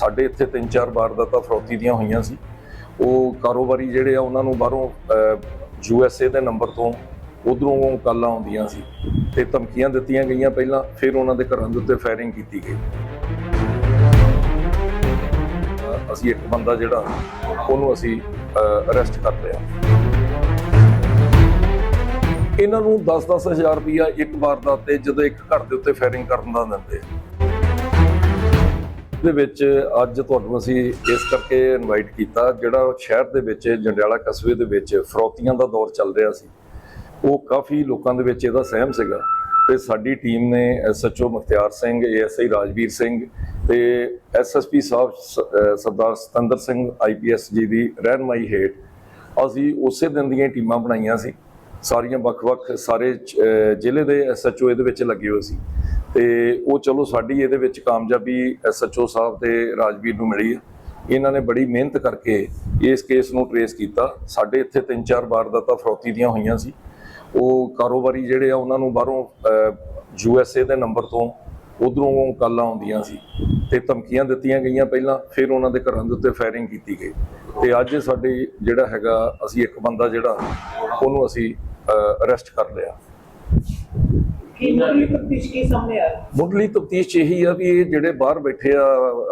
ਸਾਡੇ ਇੱਥੇ ਤਿੰਨ ਚਾਰ ਵਾਰਦਾਤਾਂ ਫਰੋਤੀ ਦੀਆਂ ਹੋਈਆਂ ਸੀ। ਉਹ ਕਾਰੋਬਾਰੀ ਜਿਹੜੇ ਆ, ਉਹਨਾਂ ਨੂੰ ਬਾਹਰੋਂ ਯੂ ਐਸ ਏ ਦੇ ਨੰਬਰ ਤੋਂ ਉਧਰੋਂ ਕਾਲਾਂ ਆਉਂਦੀਆਂ ਸੀ ਤੇ ਧਮਕੀਆਂ ਦਿੱਤੀਆਂ ਗਈਆਂ ਪਹਿਲਾਂ, ਫਿਰ ਉਹਨਾਂ ਦੇ ਘਰਾਂ ਦੇ ਉੱਤੇ ਫਾਇਰਿੰਗ ਕੀਤੀ ਗਈ। ਅਸੀਂ ਇੱਕ ਬੰਦਾ ਜਿਹੜਾ, ਉਹਨੂੰ ਅਸੀਂ ਅਰੈਸਟ ਕਰ ਲਿਆ। ਇਹਨਾਂ ਨੂੰ 10-10 ਹਜ਼ਾਰ ਰੁਪਇਆ ਇੱਕ ਵਾਰਦਾਤ ਤੇ ਜਦੋਂ ਇੱਕ ਘਰ ਦੇ ਉੱਤੇ ਫਾਇਰਿੰਗ ਕਰਨ ਦਾ ਦਿੰਦੇ ਦੇ ਵਿੱਚ ਅੱਜ ਤੁਹਾਨੂੰ ਅਸੀਂ ਇਸ ਕਰਕੇ ਇਨਵਾਈਟ ਕੀਤਾ, ਜਿਹੜਾ ਸ਼ਹਿਰ ਦੇ ਵਿੱਚ, ਜੰਡਿਆਲਾ ਕਸਬੇ ਦੇ ਵਿੱਚ ਫਰੋਤੀਆਂ ਦਾ ਦੌਰ ਚੱਲ ਰਿਹਾ ਸੀ। ਉਹ ਕਾਫੀ ਲੋਕਾਂ ਦੇ ਵਿੱਚ ਇਹਦਾ ਸਹਿਮ ਸੀਗਾ। ਤੇ ਸਾਡੀ ਟੀਮ ਨੇ ਐਸਐਚਓ ਮੁਖਤਿਆਰ ਸਿੰਘ ਏਐਸਆਈ ਰਾਜਵੀਰ ਸਿੰਘ ਤੇ ਐਸਐਸਪੀ ਸਾਹਿਬ ਸ- ਸਰਦਾਰ ਸਤੰਦਰ ਸਿੰਘ ਆਈਪੀਐਸ ਜੀ ਦੀ ਰਹਿਨਮਾਈ ਹੇਠ ਅਸੀਂ ਉਸੇ ਦਿਨ ਦੀਆਂ ਟੀਮਾਂ ਬਣਾਈਆਂ ਸੀ। ਸਾਰੀਆਂ ਵੱਖ-ਵੱਖ ਸਾਰੇ ਚ- ਅਹ, ਜ਼ਿਲ੍ਹੇ ਦੇ ਐਸਐਚਓ ਇਹਦੇ ਵਿੱਚ ਲੱਗੇ ਹੋਏ ਸੀ। ਤੇ ਉਹ ਚਲੋ ਸਾਡੀ ਇਹਦੇ ਵਿੱਚ ਕਾਮਯਾਬੀ ਐਸਐਚਓ ਸਾਹਿਬ ਤੇ ਰਾਜਵੀਰ ਨੂੰ ਮਿਲੀ ਹੈ। ਇਹਨਾਂ ਨੇ ਬੜੀ ਮਿਹਨਤ ਕਰਕੇ ਇਸ ਕੇਸ ਨੂੰ ਟਰੇਸ ਕੀਤਾ। ਸਾਡੇ ਇੱਥੇ ਤਿੰਨ ਚਾਰ ਵਾਰਦਾਤਾਂ ਫਰੋਤੀ ਦੀਆਂ ਹੋਈਆਂ ਸੀ। ਉਹ ਕਾਰੋਬਾਰੀ ਜਿਹੜੇ ਆ, ਉਹਨਾਂ ਨੂੰ ਬਾਹਰੋਂ ਯੂ ਐਸ ਏ ਦੇ ਨੰਬਰ ਤੋਂ ਉਧਰੋਂ ਕਾਲਾਂ ਆਉਂਦੀਆਂ ਸੀ ਤੇ ਧਮਕੀਆਂ ਦਿੱਤੀਆਂ ਗਈਆਂ ਪਹਿਲਾਂ, ਫਿਰ ਉਹਨਾਂ ਦੇ ਘਰਾਂ ਦੇ ਉੱਤੇ ਫਾਇਰਿੰਗ ਕੀਤੀ ਗਈ। ਤੇ ਅੱਜ ਸਾਡੇ ਜਿਹੜਾ ਹੈਗਾ, ਅਸੀਂ ਇੱਕ ਬੰਦਾ ਜਿਹੜਾ, ਉਹਨੂੰ ਅਸੀਂ ਅਰੈਸਟ ਕਰ ਲਿਆ। ਕੀ ਮੁੱਢਲੀ ਤਫਤੀਸ਼ ਕੀ ਸਾਹਮਣੇ ਆਇਆ ਮੁੱਢਲੀ ਤਫਤੀਸ਼ ਇਹੀ ਆ ਵੀ ਇਹ ਜਿਹੜੇ ਬਾਹਰ ਬੈਠੇ ਆ,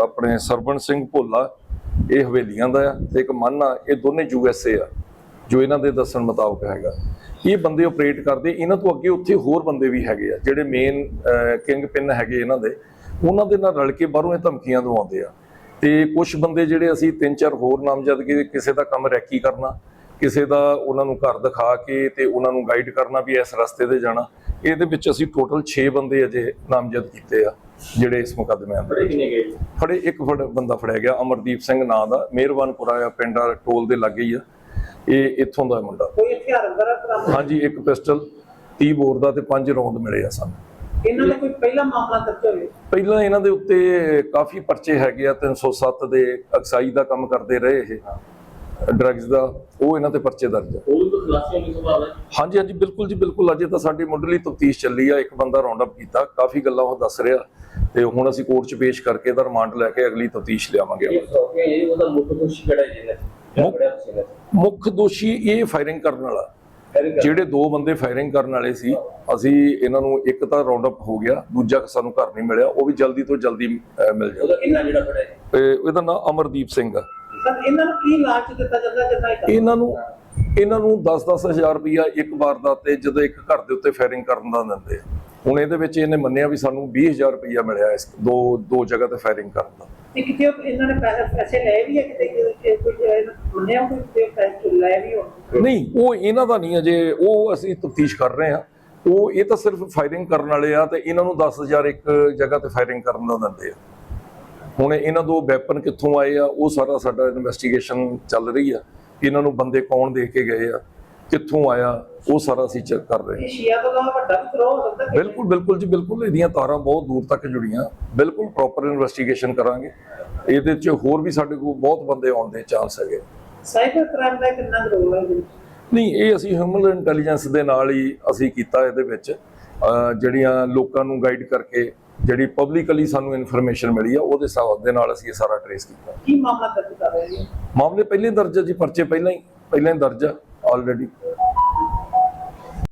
ਆਪਣੇ ਸਰਵਣ ਸਿੰਘ ਭੋਲਾ, ਇਹ ਹਵੇਲੀਆਂ ਦਾ ਆ ਤੇ ਇੱਕ ਮੰਨ ਇਹ ਦੋਨੇ ਯੂ ਐਸ ਏ ਆ, ਜੋ ਇਹਨਾਂ ਦੇ ਦੱਸਣ ਮੁਤਾਬਕ ਹੈਗਾ। ਇਹ ਬੰਦੇ ਆਪਰੇਟ ਕਰਦੇ, ਇਹਨਾਂ ਤੋਂ ਅੱਗੇ ਉੱਥੇ ਹੋਰ ਬੰਦੇ ਵੀ ਹੈਗੇ ਆ, ਜਿਹੜੇ ਮੇਨ ਕਿੰਗ ਪਿੰਨ ਹੈਗੇ ਇਹਨਾਂ ਦੇ, ਉਹਨਾਂ ਦੇ ਨਾਲ ਰਲ ਕੇ ਬਾਹਰੋਂ ਇਹ ਧਮਕੀਆਂ ਦਵਾਉਂਦੇ ਆ। ਤੇ ਕੁਝ ਬੰਦੇ ਜਿਹੜੇ ਅਸੀਂ ਤਿੰਨ ਚਾਰ ਹੋਰ ਨਾਮਜ਼ਦ ਕਿਸੇ ਦਾ ਕੰਮ ਰੈਕੀ ਕਰਨਾ ਕਿਸੇ ਦਾ ਉਹਨਾਂ ਨੂੰ ਘਰ ਦਿਖਾ ਕੇ ਤੇ ਉਹਨਾਂ ਨੂੰ ਗਾਈਡ ਕਰਨਾ ਵੀ ਇਸ ਰਸਤੇ ਤੇ ਜਾਣਾ। ਇਹਦੇ ਵਿੱਚ ਅਸੀਂ ਟੋਟਲ 6 ਬੰਦੇ ਅਜੇ ਨਾਮਜ਼ਦ ਕੀਤੇ ਆ ਜਿਹੜੇ ਇਸ ਮੁਕੱਦਮੇ ਅੰਦਰ ਫੜੇ ਇੱਕ ਫੜ ਬੰਦਾ ਫੜਿਆ ਗਿਆ ਅਮਰਦੀਪ ਸਿੰਘ ਨਾਂ ਦਾ ਮਿਹਰਬਾਨਪੁਰਾ ਆ ਪਿੰਡ ਆ ਟੋਲ ਦੇ ਲਾਗੇ ਹੀ ਆ। ਇਹ ਇੱਥੋਂ ਦਾ ਮੁੰਡਾ। ਕੋਈ ਹਥਿਆਰ ਵਗੈਰਾ ਹਾਂਜੀ ਇੱਕ ਪਿਸਟਲ 30 ਬੋਰ ਦਾ ਤੇ ਪੰਜ ਰੌਂਦ ਮਿਲੇ ਆ ਸਾਨੂੰ। ਇਹਨਾਂ ਦਾ ਕੋਈ ਪਹਿਲਾ ਮਾਮਲਾ ਦਰਜ ਹੋਵੇ? ਪਹਿਲਾਂ ਇਹਨਾਂ ਦੇ ਉੱਤੇ ਕਾਫੀ ਪਰਚੇ ਹੈਗੇ ਆ 307 ਦੇ ਅਕਸਾਈ ਦਾ ਕੰਮ ਕਰਦੇ ਰਹੇ ਇਹ। ਡਰੱਗਸ ਦਾ ਉਹ ਇਹਨਾਂ ਤੇ ਪਰਚੇ ਦਰਜ ਹੈ? ਹਾਂਜੀ ਹਾਂਜੀ ਬਿਲਕੁਲ ਜੀ ਬਿਲਕੁਲ। ਅਜੇ ਤਾਂ ਸਾਡੀ ਮੁੱਢਲੀ ਤਫਤੀਸ਼ ਚੱਲੀ ਆ ਇੱਕ ਬੰਦਾ ਰਾਉਂਡ ਅਪ ਕੀਤਾ ਕਾਫੀ ਗੱਲਾਂ ਉਹ ਦੱਸ ਰਿਹਾ। ਤੇ ਹੁਣ ਅਸੀਂ ਕੋਰਟ 'ਚ ਪੇਸ਼ ਕਰਕੇ ਇਹਦਾ ਰਿਮਾਂਡ ਲੈ ਕੇ ਅਗਲੀ ਤਫਤੀਸ਼ ਲਿਆਵਾਂਗੇ ਮੁੱਖ ਦੋਸ਼ੀ ਇਹ ਫਾਇਰਿੰਗ ਕਰਨ ਵਾਲਾ। ਜਿਹੜੇ ਦੋ ਬੰਦੇ ਫਾਇਰਿੰਗ ਕਰਨ ਵਾਲੇ ਸੀ ਅਸੀਂ ਇਹਨਾਂ ਨੂੰ ਇੱਕ ਤਾਂ ਰਾਉਂਡ ਅਪ ਹੋ ਗਿਆ ਦੂਜਾ ਸਾਨੂੰ ਘਰ ਨਹੀਂ ਮਿਲਿਆ ਉਹ ਵੀ ਜਲਦੀ ਤੋਂ ਜਲਦੀ ਮਿਲ ਜਾਊ। ਉਹਦਾ ਕਿੰਨਾ ਜਿਹੜਾ ਫੜਿਆ ਹੈ? ਤੇ ਇਹਦਾ ਨਾਮ ਅਮਰਦੀਪ ਸਿੰਘ ਆ। ਇਹਨਾਂ ਨੂੰ ਕੀ ਲਾਲਚ ਦਿੱਤਾ ਜਾਂਦਾ ਜਿੰਨਾ ਇਹ ਇਹਨਾਂ ਨੂੰ ਇਹਨਾਂ ਨੂੰ 10-10 ਹਜ਼ਾਰ ਰੁਪਇਆ ਇੱਕ ਵਾਰਦਾਤ ਤੇ ਜਦੋਂ ਇੱਕ ਘਰ ਦੇ ਉੱਤੇ ਫਾਇਰਿੰਗ ਕਰਨ ਦਾ ਦਿੰਦੇ ਆ। ਹੁਣ ਇਹਦੇ ਵਿੱਚ ਇਹਨੇ ਮੰਨਿਆ ਵੀ ਸਾਨੂੰ 20000 ਰੁਪਇਆ ਮਿਲਿਆ ਇਸ ਦੋ ਦੋ ਜਗ੍ਹਾ ਤੇ ਫਾਇਰਿੰਗ ਕਰਨ ਦਾ। ਤੇ ਕਿਤੇ ਉਹ ਇਹਨਾਂ ਨੇ ਪੈਸੇ ਪੈਸੇ ਲਏ ਵੀ ਹੈ ਕਿਤੇ? ਕਿ ਕੋਈ ਮੰਨਿਆ ਕੋਈ ਕਿਤੇ ਪੈਸੇ ਲਏ ਵੀ ਹੋਣ? ਨਹੀਂ ਉਹ ਇਹਨਾਂ ਦਾ ਨਹੀਂ ਅਜੇ ਉਹ ਅਸੀਂ ਤਫਤੀਸ਼ ਕਰ ਰਹੇ ਹਾਂ। ਉਹ ਇਹ ਤਾਂ ਸਿਰਫ ਫਾਇਰਿੰਗ ਕਰਨ ਵਾਲੇ ਆ ਤੇ ਇਹਨਾਂ ਨੂੰ 10000 ਇੱਕ ਜਗ੍ਹਾ ਤੇ ਫਾਇਰਿੰਗ ਕਰਨ ਦਾ ਦਿੰਦੇ ਆ। ਹੁਣ ਇਹਨਾਂ ਦੋ ਵੈਪਨ ਕਿੱਥੋਂ ਆਏ ਆ ਉਹ ਸਾਰਾ ਸਾਡਾ ਇਨਵੈਸਟੀਗੇਸ਼ਨ ਚੱਲ ਰਹੀ ਆ ਇਹਨਾਂ ਨੂੰ ਬੰਦੇ ਕੌਣ ਦੇ ਕੇ ਗਏ ਆ ਕਿੱਥੋਂ ਆਇਆ ਉਹ ਸਾਰਾ ਅਸੀਂ ਚੈੱਕ ਕਰ ਰਹੇ ਹਾਂ ਇਹ ਸ਼ੀਆ ਤੋਂ ਵੱਡਾ ਵੀ ਹੋ ਸਕਦਾ ਬਿਲਕੁਲ ਬਿਲਕੁਲ ਜੀ ਬਿਲਕੁਲ ਇਹਦੀਆਂ ਤਾਰਾਂ ਬਹੁਤ ਦੂਰ ਤੱਕ ਜੁੜੀਆਂ ਬਿਲਕੁਲ ਪ੍ਰੋਪਰ ਇਨਵੈਸਟੀਗੇਸ਼ਨ ਕਰਾਂਗੇ। ਇਹਦੇ 'ਚ ਹੋਰ ਵੀ ਸਾਡੇ ਕੋਲ ਬਹੁਤ ਬੰਦੇ ਆਉਣ ਦੇ ਚਾਂਸ ਹੈਗੇ। ਸਾਈਬਰ ਕ੍ਰਾਈਮ ਦਾ ਕਿੰਨਾ ਰੋਲ ਹੈ ਨਹੀਂ ਇਹ ਅਸੀਂ ਹਿਊਮਨ ਇੰਟੈਲੀਜੈਂਸ ਦੇ ਨਾਲ ਹੀ ਅਸੀਂ ਕੀਤਾ ਇਹਦੇ ਵਿੱਚ ਜਿਹੜੀਆਂ ਲੋਕਾਂ ਨੂੰ ਗਾਈਡ ਕਰਕੇ ਜਿਹੜੀ ਪਬਲਿਕਲੀ ਸਾਨੂੰ ਇਨਫੋਰਮੇਸ਼ਨ ਮਿਲੀ ਆ ਉਹਦੇ ਹਿਸਾਬ ਦੇ ਨਾਲ ਅਸੀਂ ਇਹ ਸਾਰਾ ਟਰੇਸ ਕੀਤਾ। ਕੀ ਮਾਮਲਾ ਦਰਜ ਕਰ ਰਹੇ ਹੋ? ਮਾਮਲੇ ਪਹਿਲੇ ਦਰਜ ਜੀ ਪਰਚੇ ਪਹਿਲਾਂ ਹੀ ਪਹਿਲਾਂ ਹੀ ਦਰਜ ਆਲਰੇਡੀ